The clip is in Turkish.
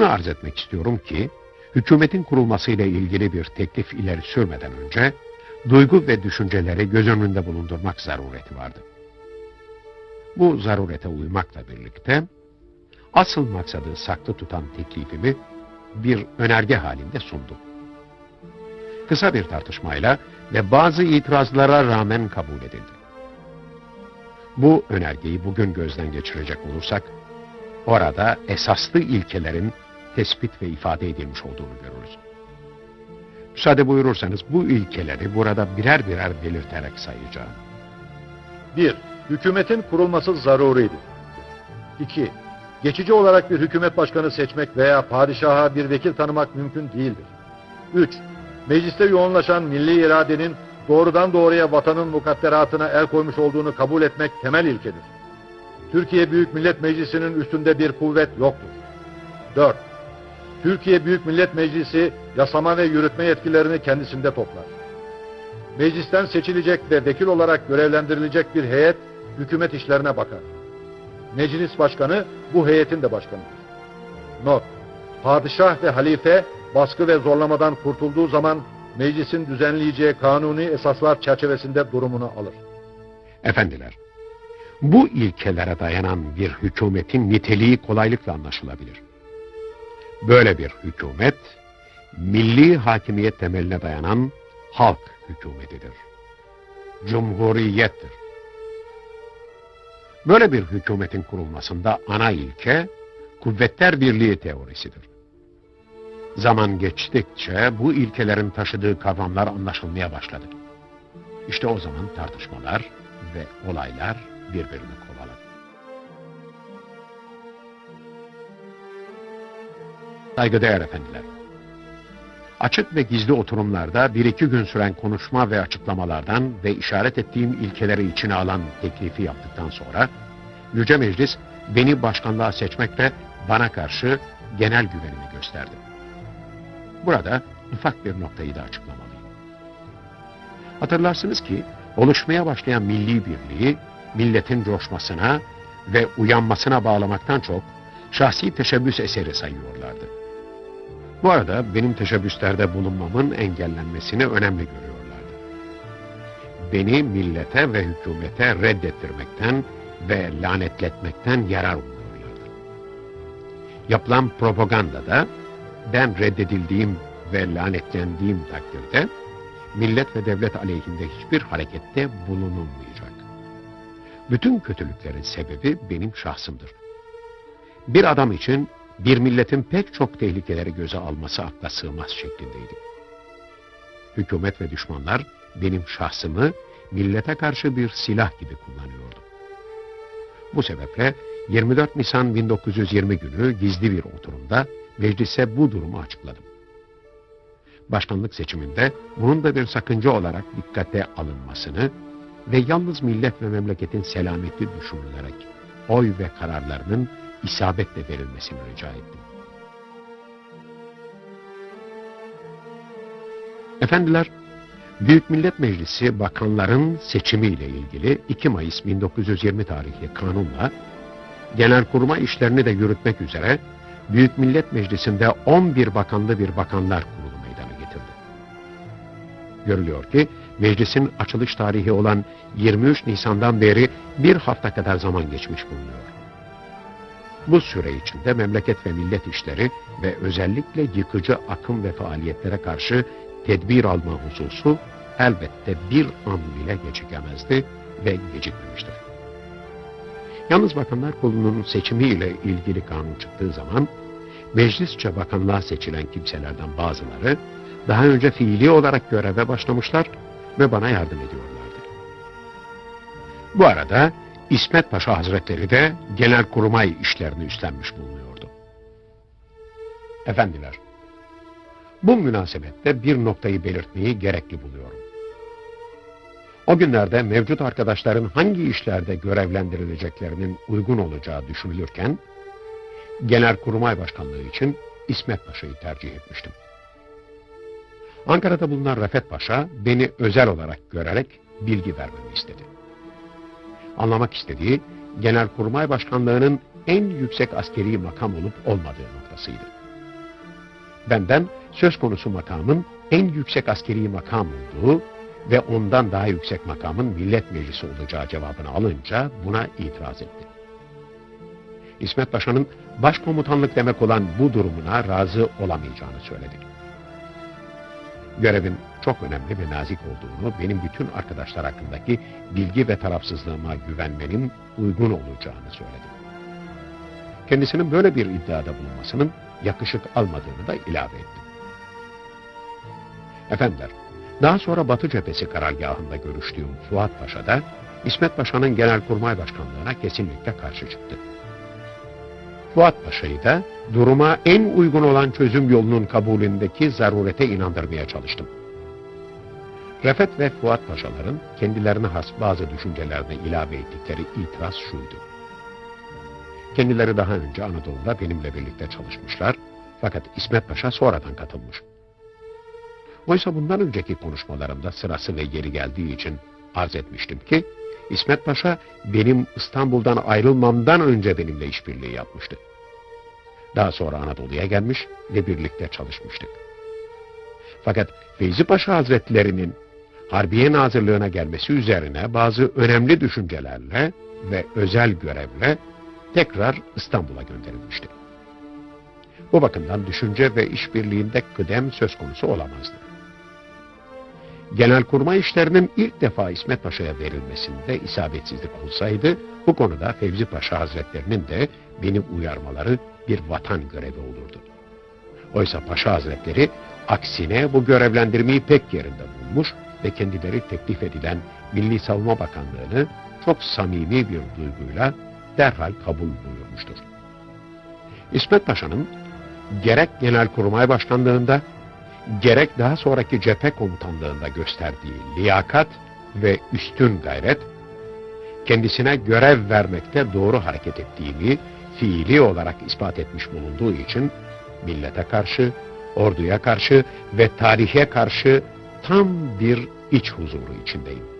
Şunu arz etmek istiyorum ki, hükümetin kurulmasıyla ilgili bir teklif ileri sürmeden önce, duygu ve düşünceleri göz önünde bulundurmak zarureti vardı. Bu zarurete uymakla birlikte, asıl maksadı saklı tutan teklifimi bir önerge halinde sundum. Kısa bir tartışmayla ve bazı itirazlara rağmen kabul edildi. Bu önergeyi bugün gözden geçirecek olursak, orada esaslı ilkelerin tespit ve ifade edilmiş olduğunu görürüz. Müsaade buyurursanız bu ilkeleri burada birer birer belirterek sayacağım. 1. Hükümetin kurulması zaruridir. 2. Geçici olarak bir hükümet başkanı seçmek veya padişaha bir vekil tanımak mümkün değildir. 3. Mecliste yoğunlaşan milli iradenin doğrudan doğruya vatanın mukadderatına el koymuş olduğunu kabul etmek temel ilkedir. Türkiye Büyük Millet Meclisi'nin üstünde bir kuvvet yoktur. 4. Türkiye Büyük Millet Meclisi yasama ve yürütme yetkilerini kendisinde toplar. Meclisten seçilecek ve vekil olarak görevlendirilecek bir heyet hükümet işlerine bakar. Meclis başkanı bu heyetin de başkanıdır. Not. Padişah ve halife baskı ve zorlamadan kurtulduğu zaman meclisin düzenleyeceği kanuni esaslar çerçevesinde durumunu alır. Efendiler, bu ilkelere dayanan bir hükümetin niteliği kolaylıkla anlaşılabilir. Böyle bir hükümet, milli hakimiyet temeline dayanan halk hükümetidir. Cumhuriyettir. Böyle bir hükümetin kurulmasında ana ilke, kuvvetler birliği teorisidir. Zaman geçtikçe bu ilkelerin taşıdığı kavramlar anlaşılmaya başladı. İşte o zaman tartışmalar ve olaylar birbirini kovaladı. Saygıdeğer efendiler, açık ve gizli oturumlarda bir iki gün süren konuşma ve açıklamalardan ve işaret ettiğim ilkeleri içine alan teklifi yaptıktan sonra, Yüce Meclis beni başkanlığa seçmekle bana karşı genel güvenimi gösterdi. Burada ufak bir noktayı da açıklamalıyım. Hatırlarsınız ki oluşmaya başlayan milli birliği milletin coşmasına ve uyanmasına bağlamaktan çok şahsi teşebbüs eseri sayıyorlardı. Bu arada benim teşebbüslerde bulunmamın engellenmesini önemli görüyorlardı. Beni millete ve hükümete reddettirmekten ve lanetletmekten yarar umuyorlardı. Yapılan propagandada ben reddedildiğim ve lanetlendiğim takdirde millet ve devlet aleyhinde hiçbir harekette bulunulmayacak. Bütün kötülüklerin sebebi benim şahsımdır. Bir adam için bir milletin pek çok tehlikeleri göze alması akla sığmaz şeklindeydi. Hükümet ve düşmanlar benim şahsımı millete karşı bir silah gibi kullanıyordu. Bu sebeple 24 Nisan 1920 günü gizli bir oturumda meclise bu durumu açıkladım. Başkanlık seçiminde bunun da bir sakınca olarak dikkate alınmasını ve yalnız millet ve memleketin selameti düşünülerek oy ve kararlarının isabetle verilmesini rica ettim. Efendiler, Büyük Millet Meclisi bakanların seçimiyle ilgili 2 Mayıs 1920 tarihli kanunla genelkurmay işlerini de yürütmek üzere Büyük Millet Meclisi'nde 11 bakanlı bir bakanlar kurulu meydana getirdi. Görülüyor ki meclisin açılış tarihi olan 23 Nisan'dan beri bir hafta kadar zaman geçmiş bulunuyor. Bu süre içinde memleket ve millet işleri ve özellikle yıkıcı akım ve faaliyetlere karşı tedbir alma hususu elbette bir an bile gecikemezdi ve gecikmemiştir. Yalnız Bakanlar Kurulu'nun seçimiyle ilgili kanun çıktığı zaman meclisçe bakanlığa seçilen kimselerden bazıları daha önce fiili olarak göreve başlamışlar ve bana yardım ediyorlardı. Bu arada İsmet Paşa Hazretleri de genelkurmay işlerini üstlenmiş bulunuyordu. Efendiler, bu münasebette bir noktayı belirtmeyi gerekli buluyorum. O günlerde mevcut arkadaşların hangi işlerde görevlendirileceklerinin uygun olacağı düşünülürken, Genelkurmay Başkanlığı için İsmet Paşa'yı tercih etmiştim. Ankara'da bulunan Refet Paşa beni özel olarak görerek bilgi vermemi istedi. Anlamak istediği Genelkurmay Başkanlığı'nın en yüksek askeri makam olup olmadığı noktasıydı. benden söz konusu makamın en yüksek askeri makam olduğu ve ondan daha yüksek makamın millet meclisi olacağı cevabını alınca buna itiraz etti. İsmet Paşa'nın başkomutanlık demek olan bu durumuna razı olamayacağını söyledi. Görevin çok önemli ve nazik olduğunu, benim bütün arkadaşlar hakkındaki bilgi ve tarafsızlığıma güvenmenin uygun olacağını söyledi. Kendisinin böyle bir iddiada bulunmasının yakışık almadığını da ilave etti. Efendiler, daha sonra Batı cephesi karargahında görüştüğüm Fuat Paşa da İsmet Paşa'nın Genelkurmay Başkanlığına kesinlikle karşı çıktı. Fuat Paşa'yı da duruma en uygun olan çözüm yolunun kabulündeki zarurete inandırmaya çalıştım. Refet ve Fuat Paşaların kendilerine has bazı düşüncelerine ilave ettikleri itiraz şuydu. Kendileri daha önce Anadolu'da benimle birlikte çalışmışlar fakat İsmet Paşa sonradan katılmış. Oysa bundan önceki konuşmalarımda sırası ve yeri geldiği için arz etmiştim ki İsmet Paşa benim İstanbul'dan ayrılmamdan önce benimle işbirliği yapmıştı. Daha sonra Anadolu'ya gelmiş ve birlikte çalışmıştık. Fakat Feyzi Paşa Hazretlerinin Harbiye Nazırlığına gelmesi üzerine bazı önemli düşüncelerle ve özel görevle tekrar İstanbul'a gönderilmişti. Bu bakımdan düşünce ve işbirliğinde kıdem söz konusu olamazdı. Genelkurmay işlerinin ilk defa İsmet Paşa'ya verilmesinde isabetsizlik olsaydı, bu konuda Fevzi Paşa Hazretlerinin de beni uyarmaları bir vatan görevi olurdu. Oysa Paşa Hazretleri aksine bu görevlendirmeyi pek yerinde bulmuş ve kendileri teklif edilen Milli Savunma Bakanlığı'nı çok samimi bir duyguyla derhal kabul buyurmuştur. İsmet Paşa'nın gerek Genelkurmay Başkanlığı'nda gerek daha sonraki cephe komutanlığında gösterdiği liyakat ve üstün gayret, kendisine görev vermekte doğru hareket ettiğini fiili olarak ispat etmiş bulunduğu için millete karşı, orduya karşı ve tarihe karşı tam bir iç huzuru içindeyim.